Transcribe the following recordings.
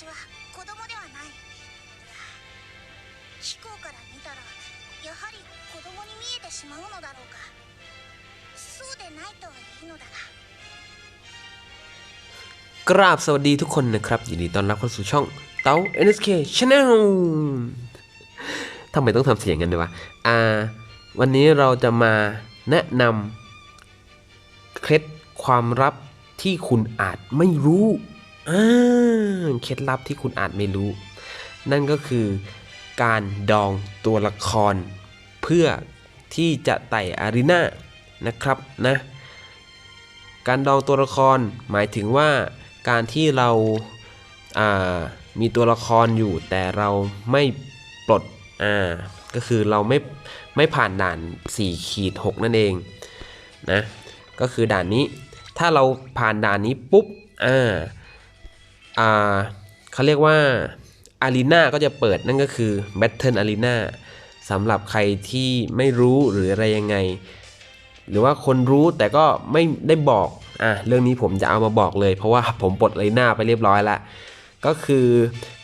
私は子供ではないいや飛行から見たらやはり子供に見えてしまうのだろうかそうでないといいのだが กราบสวัสดีทุกคนนะครับ ยินดีต้อนรับเข้าสู่ช่องเต๋า NSK Channel ทำไมต้องทำเสียงกันด้วยวะ อ่า วันนี้เราจะมาแนะนำเคล็ดความลับที่คุณอาจไม่รู้อ่า เคล็ดลับที่คุณอาจไม่รู้ นั่นก็คือการดองตัวละคร เพื่อที่จะไต่อารีนานะครับนะการดองตัวละครหมายถึงว่าการที่เราามีตัวละครอยู่แต่เราไม่ปลดอ่าก็คือเราไม่ไม่ผ่านด่าน4ขีด6นั่นเองนะก็คือด่านนี้ ถ้าเราผ่านด่านนี้ปุ๊บอ่า อ่าเขาเรียกว่าอารีนาก็จะเปิดนั่นก็คือ Battle Arena สำหรับใครที่ไม่รู้หรืออะไรยังไง หรือว่าคนรู้แต่ก็ไม่ได้บอกอะเรื่องนี้ผมจะเอามาบอกเลย เพราะว่าผมปลดเลยหน้าไปเรียบร้อยล้วก็คือ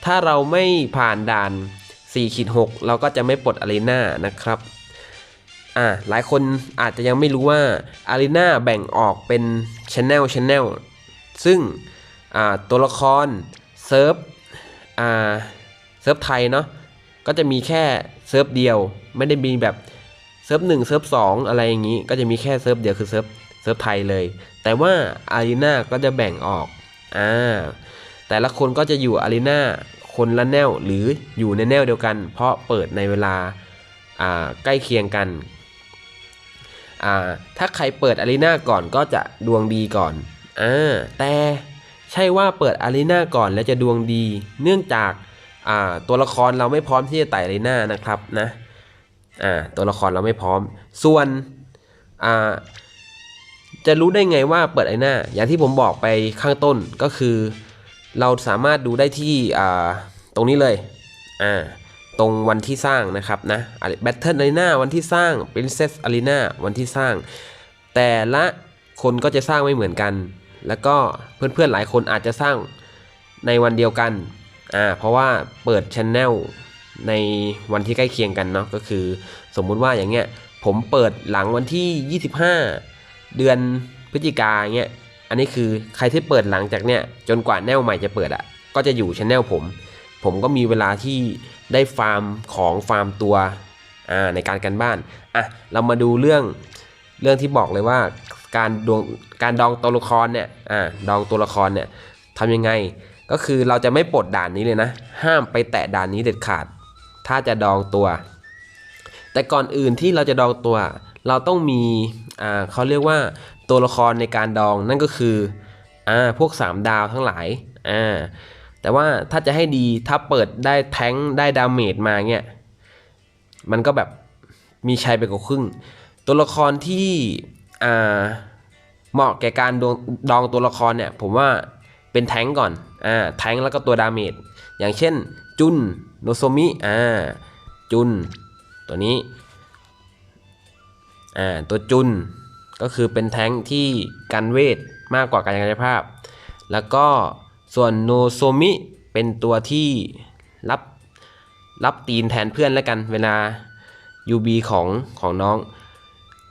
ถ้าเราไม่ผ่านด่าน4ขีด6เราก็จะไม่ปลดอารีนานะครับอะหลายคนอาจจะยังไม่รู้ว่าอารีนาแบ่งออกเป็นช n แนลช n แนลซึ่ง ตัวละครเซิร์ฟเซิร์ฟไทยเนาะก็จะมีแค่เซิร์ฟเดียว ไม่ได้มีแบบเซิร์ฟหนึ่งเซิร์ฟสองอะไรอย่างนี้ ก็จะมีแค่เซิร์ฟเดียวคือเซิร์ฟเซิร์ฟไทยเลย แต่ว่าอารีนาก็จะแบ่งออกอ่าแต่ละคนก็จะอยู่อารีนาคนละแนวหรืออยู่ในแนวเดียวกัน เพราะเปิดในเวลาอ่าใกล้เคียงกันอ่าถ้าใครเปิดอารีนาก่อนก็จะดวงดีก่อนอ่าแต่ ใช่ว่าเปิดอารีนาก่อนแล้วจะดวงดี เนื่องจากาตัวละครเราไม่พร้อมที่จะไต่อารีนานะครับนะตัวละครเราไม่พร้อม ส่วนจะรู้ได้ไงว่าเปิดไอ้หน้า อย่างที่ผมบอกไปข้างต้นก็คือ เราสามารถดูได้ที่ตรงนี้เลย ตรงวันที่สร้างนะครับนะแบทเทิลอารีนาวันที่สร้าง Princess Arena วันที่สร้าง แต่ละคนก็จะสร้างไม่เหมือนกัน แล้วก็เพื่อนๆหลายคนอาจจะสร้างในวันเดียวกันอ่าเพราะว่าเปิดช anel ในวันที่ใกล้เคียงกันเนาะก็คือสมมุติว่าอย่างเงี้ยผมเปิดหลังวันที่ 25 เดือนพฤศจิกาเงี้ยอันนี้คือใครที่เปิดหลังจากเนี้ยจนกว่าแนวใหม่จะเปิดอะ่ะก็จะอยู่ช anel ผม ผมก็มีเวลาที่ได้ฟาร์มของฟาร์มตัวอ่าในการกันบ้านอะเรามาดูเรื่องเรื่องที่บอกเลยว่า การดวงการดองตัวละครเนี่ยอ่าดองตัวละครเนี่ยทำยังไงก็คือเราจะไม่ปลดด่านนี้เลยนะ ห้ามไปแตะด่านนี้เด็ดขาด ถ้าจะดองตัว แต่ก่อนอื่นที่เราจะดองตัว เราต้องมีอ่าเขาเรียกว่าตัวละครในการดองนั่นก็คืออ่าพวก 3 ดาวทั้งหลายอ่าแต่ว่าถ้าจะให้ดีถ้าเปิดได้แท้งได้ดาเมจมาเนี่ยมันก็แบบมีชัยไปกว่าครึ่ง ตัวละครที่ เหมาะแก่การดองดองตัวละครเนี่ยผมว่าเป็นแทงก่อนอ่าแทงแล้วก็ตัวดาเมจอย่างเช่นจุนโนโซมิอ่าจุน ตัวนี้อ่าตัวจุนก็คือเป็นแทงที่กันเวทมากกว่าการกายภาพ แล้วก็ส่วนโนโซมิเป็นตัวที่รับรับตีนแทนเพื่อนแล้วกันเวลา UB ของของน้อง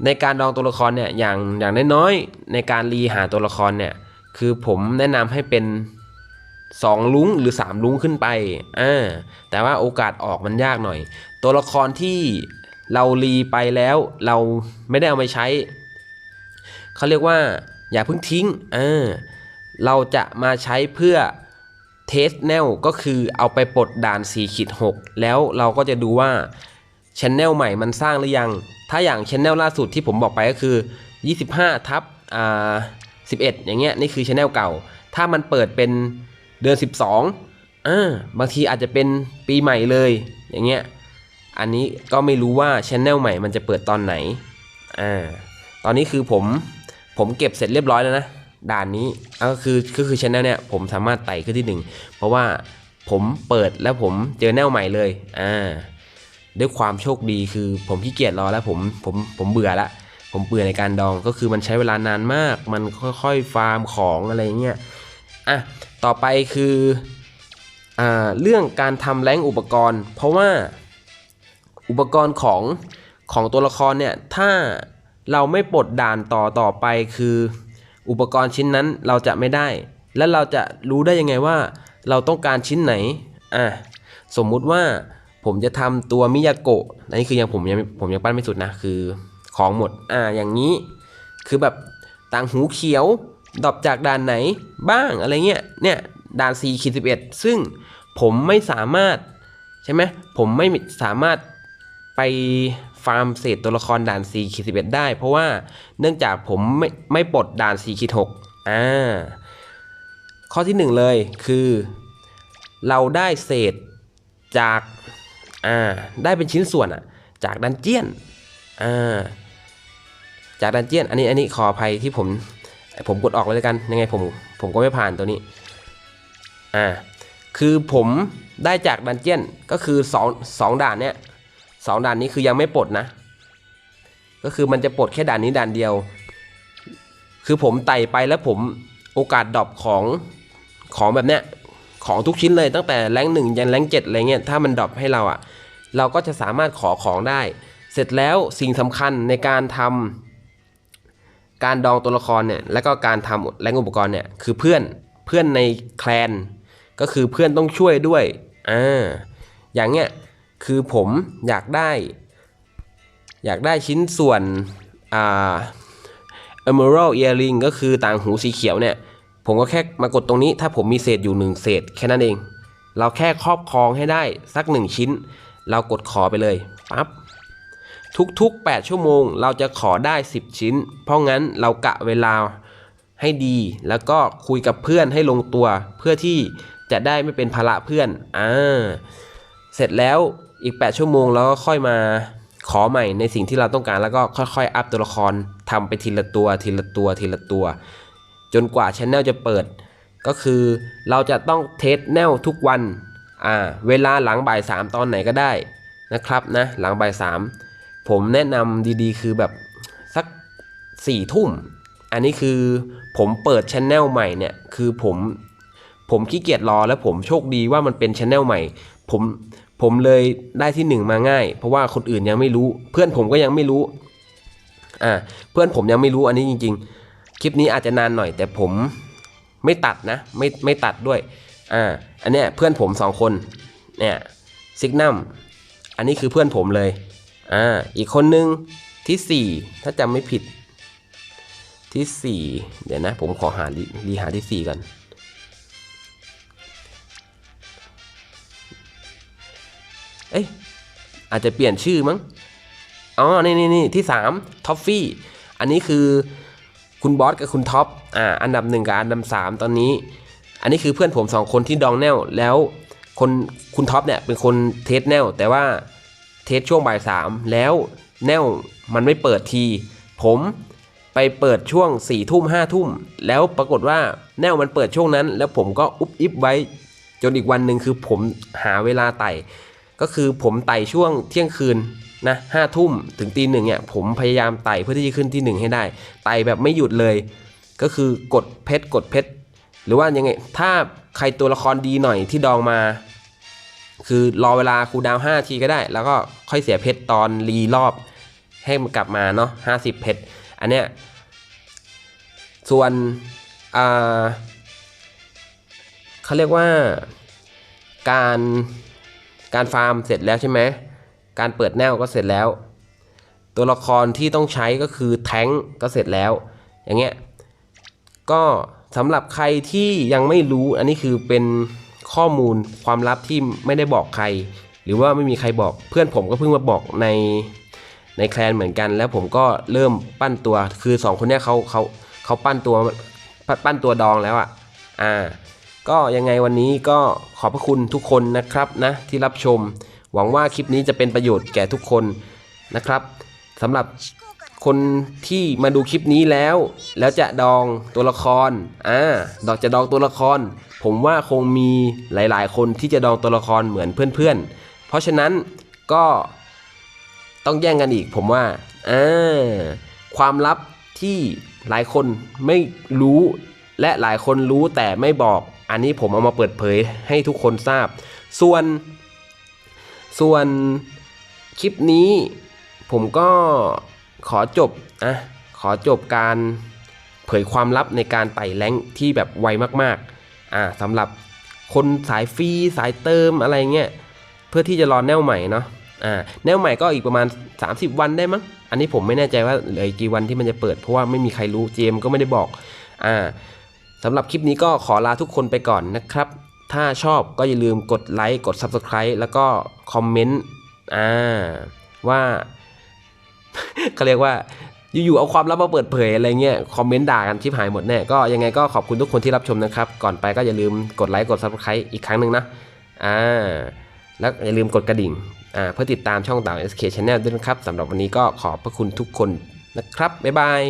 ในการดองตัวละครเนี่ยอย่างอย่างน้อยๆในการรีหาตัวละครเนี่ยคือผมแนะนำให้เป็น 2 ลุ้งหรือ 3 ลุ้งขึ้นไปอ่าแต่ว่าโอกาสออกมันยากหน่อย ตัวละครที่เรารีไปแล้วเราไม่ได้เอาไปใช้ เขาเรียกว่าอย่าเพิ่งทิ้งอ่าเราจะมาใช้เพื่อเทสแนลก็คือเอาไปปลดด่าน4ขีด6แล้วเราก็จะดูว่า ชแนลใหม่มันสร้างหรือยัง ถ้าอย่างชแนลล่าสุดที่ผมบอกไปก็คือ 25ทับอ่า11 อย่างเงี้ยนี่คือชแนลเก่า ถ้ามันเปิดเป็นเดือน 12อ่าบางทีอาจจะเป็นปีใหม่เลยอย่างเงี้ยอันนี้ก็ไม่รู้ว่าชแนลใหม่มันจะเปิดตอนไหนอ่าตอนนี้คือผมผมเก็บเสร็จเรียบร้อยแล้วนะด่านนี้ก็คือก็คือชแนลเนี่ยผมสามารถไต่ขึ้นที่หนึ่งเพราะว่าผมเปิดแล้วผมเจอแนวใหม่เลยอ่า ด้วยความโชคดีคือผมขี้เกียจรอแล้วผมผมผมเบื่อละผมเบื่อในการดองก็คือมันใช้เวลานานมาก มันค่อยๆฟาร์มของอะไรเงี้ยอะต่อไปคืออ่าเรื่องการทำแรงอุปกรณ์ เพราะว่าอุปกรณ์ของของตัวละครเนี่ยถ้าเราไม่ปลดด่านต่อต่อไปคือ อุปกรณ์ชิ้นนั้นเราจะไม่ได้ และเราจะรู้ได้ยังไงว่า เราต้องการชิ้นไหนอะสมมุติว่า ผมจะทำตัวมิยาโกะอันนี้คือยังผมยังผมยังปั้นไม่สุดนะ คือของหมด อ่า อย่างนี้ คือแบบต่างหูเขียวดรอปจากด่านไหนบ้างอะไรเงี้ย เนี่ยด่าน4ขีด11 ซึ่งผมไม่สามารถใช่ไหมผมไม่สามารถไปฟาร์มเศษตัวละครด่าน4ขีด11 ได้ เพราะว่าเนื่องจากผมไม่ไม่ปลดด่าน4ขีด6อ่า ข้อที่หนึ่งเลยคือ เราได้เศษจาก อ่าได้เป็นชิ้นส่วนอะจากดันเจียนอ่าจากดันเจียนอันนี้อันนี้ขออภัยที่ผมผมกดออกเลยแล้วกันยังไงผมผมก็ไม่ผ่านตัวนี้อ่าคือผมได้จากดันเจียนก็คือสองสองด่านเนี้ยสองด่านนี้คือยังไม่ปลดนะ ก็คือมันจะปลดแค่ด่านนี้ด่านเดียว คือผมไต่ไปแล้วผมโอกาสดรอปของของแบบเนี้ย ของทุกชิ้นเลยตั้งแต่แรงหนึ่งยันแรงเจ็ดอะไรเงี้ยถ้ามันดรอปให้เราอะ่ะเราก็จะสามารถขอของได้ เสร็จแล้วสิ่งสำคัญในการทำการดองตัวละครเนี่ยแล้วก็การทำแรงอุปกรณ์เนี่ยคือเพื่อนเพื่อนในแคลน ก็คือเพื่อนต้องช่วยด้วยอ่าอย่างเงี้ยคือผมอยากได้ อยากได้ชิ้นส่วนอ่า emerald earring ก็คือต่างหูสีเขียวเนี่ย ผมก็แค่มากดตรงนี้ ถ้าผมมีเศษอยู่หนึ่งเศษแค่นั้นเอง เราแค่ครอบครองให้ได้สักหนึ่งชิ้น เรากดขอไปเลยปั๊บทุกๆ 8 ชั่วโมง เราจะขอได้ 10 ชิ้น เพราะงั้นเรากะเวลาให้ดี แล้วก็คุยกับเพื่อนให้ลงตัว เพื่อที่จะได้ไม่เป็นภาระเพื่อนอ่าเสร็จแล้วอีก 8 ชั่วโมงเราก็ค่อยมาขอใหม่ในสิ่งที่เราต้องการแล้วก็ค่อยๆ อัพตัวละครทำไปทีละตัวทีละตัวทีละตัว จนกว่าชแนลจะเปิด ก็คือเราจะต้องเทสแนลทุกวันอ่าเวลาหลังบ่ายสามตอนไหนก็ได้นะครับนะหลังบ่ายสามผมแนะนำดีๆ คือแบบสักสี่ทุ่ม อันนี้คือผมเปิดช anel ใหม่เนี่ยคือผมผมขี้เกียจรอแล้วผมโชคดีว่ามันเป็นช anel ใหม่ผมผมเลยได้ที่หนึ่งมาง่าย เพราะว่าคนอื่นยังไม่รู้ เพื่อนผมก็ยังไม่รู้อ่าเพื่อนผมยังไม่รู้อันนี้จริง ๆ คลิปนี้อาจจะนานหน่อยแต่ผมไม่ตัดนะไม่ไม่ตัดด้วยอ่าอันเนี้ยเพื่อนผมสองคนเนี่ยซิกนัมอันนี้คือเพื่อนผมเลยอ่าอีกคนนึงที่สี่ถ้าจำไม่ผิดที่สี่เดี๋ยวนะ ผมขอหารีหาที่สี่ก่อนเอ้ยอาจจะเปลี่ยนชื่อมั้งอ๋อนี่นี่นี่ที่สามท็อฟฟี่อันนี้คือ คุณบอสกับคุณท็อปอ่าอันดับหนึ่งกับอันดับสามตอนนี้ อันนี้คือเพื่อนผมสองคนที่ดองแนวแล้วคนคุณท็อปเนี่ยเป็นคนเทสแนวแต่ว่าเทสช่วงบ่ายสามแล้วแนวมันไม่เปิดที ผมไปเปิดช่วง4ี่ทุ่มห้าทุ่ม แล้วปรากฏว่าแนวมันเปิดช่วงนั้น แล้วผมก็อุบอิบไว้ จนอีกวันหนึ่งคือผมหาเวลาไต่ ก็คือผมไต่ช่วงเที่ยงคืนนะห้าทุ่มถึงตีหนึ่งเนี่ยผมพยายามไต่เพื่อที่จะขึ้นที่หนึ่งให้ได้ ไต่แบบไม่หยุดเลย ก็คือกดเพชรกดเพชรหรือว่ายังไงถ้าใครตัวละครดีหน่อยที่ดองมา คือรอเวลาคูดาวน์5ทีก็ได้ แล้วก็ค่อยเสียเพชรตอนรีรอบ ให้มันกลับมาเนาะ50เพชรอันเนี้ยส่วนอ่าเขาเรียกว่าการ การฟาร์มเสร็จแล้วใช่ไหมการเปิดแนวก็เสร็จแล้ว ตัวละครที่ต้องใช้ก็คือแท้งก์ก็เสร็จแล้ว อย่างเงี้ยก็สำหรับใครที่ยังไม่รู้อันนี้คือเป็นข้อมูลความลับที่ไม่ได้บอกใคร หรือว่าไม่มีใครบอกเพื่อนผมก็เพิ่งมาบอกในในแคลนเหมือนกัน แล้วผมก็เริ่มปั้นตัวคือสองคนเนี้ยเขาเขาเขาปั้นตัวปั้นตัวดองแล้วอะอ่า ก็ยังไงวันนี้ก็ขอบพระคุณทุกคนนะครับนะที่รับชม หวังว่าคลิปนี้จะเป็นประโยชน์แก่ทุกคนนะครับสำหรับคนที่มาดูคลิปนี้แล้ว แล้วจะดองตัวละครอ่าดอกจะดองตัวละคร ผมว่าคงมีหลาย ๆ คนที่จะดองตัวละครเหมือนเพื่อน ๆ เพราะฉะนั้นก็ต้องแย่งกันอีก ผมว่าอ่าความลับที่หลายคนไม่รู้และหลายคนรู้แต่ไม่บอก อันนี้ผมเอามาเปิดเผยให้ทุกคนทราบ ส่วน ส่วนคลิปนี้ผมก็ขอจบอะขอจบการเผยความลับในการไต่แรงที่แบบไวมากๆอ่าสำหรับคนสายฟรีสายเติมอะไรเงี้ยเพื่อที่จะรอแนวใหม่เนาะอ่าแนวใหม่ก็อีกประมาณ 30 วันได้มั้งอันนี้ผมไม่แน่ใจว่าเหลือกี่วันที่มันจะเปิดเพราะว่าไม่มีใครรู้เจมก็ไม่ได้บอกอ่า สำหรับคลิปนี้ก็ขอลาทุกคนไปก่อนนะครับ ถ้าชอบก็อย่าลืมกดไลค์กด Subscribe แล้วก็คอมเมนต์อ่าว่าเขาเรียกว่าอยู่ๆเอาความลับมาเปิดเผยอะไรเงี้ยคอมเมนต์ด่ากันชิบหายหมดแน่ก็ยังไงก็ขอบคุณทุกคนที่รับชมนะครับ ก่อนไปก็อย่าลืมกดไลค์กด Subscribe อีกครั้งหนึ่งนะอ่าแล้วอย่าลืมกดกระดิ่งอ่าเพื่อติดตามช่องต่าง SK Channel ด้วยนะครับสำหรับวันนี้ก็ขอบพระคุณทุกคนนะครับบ๊ายบาย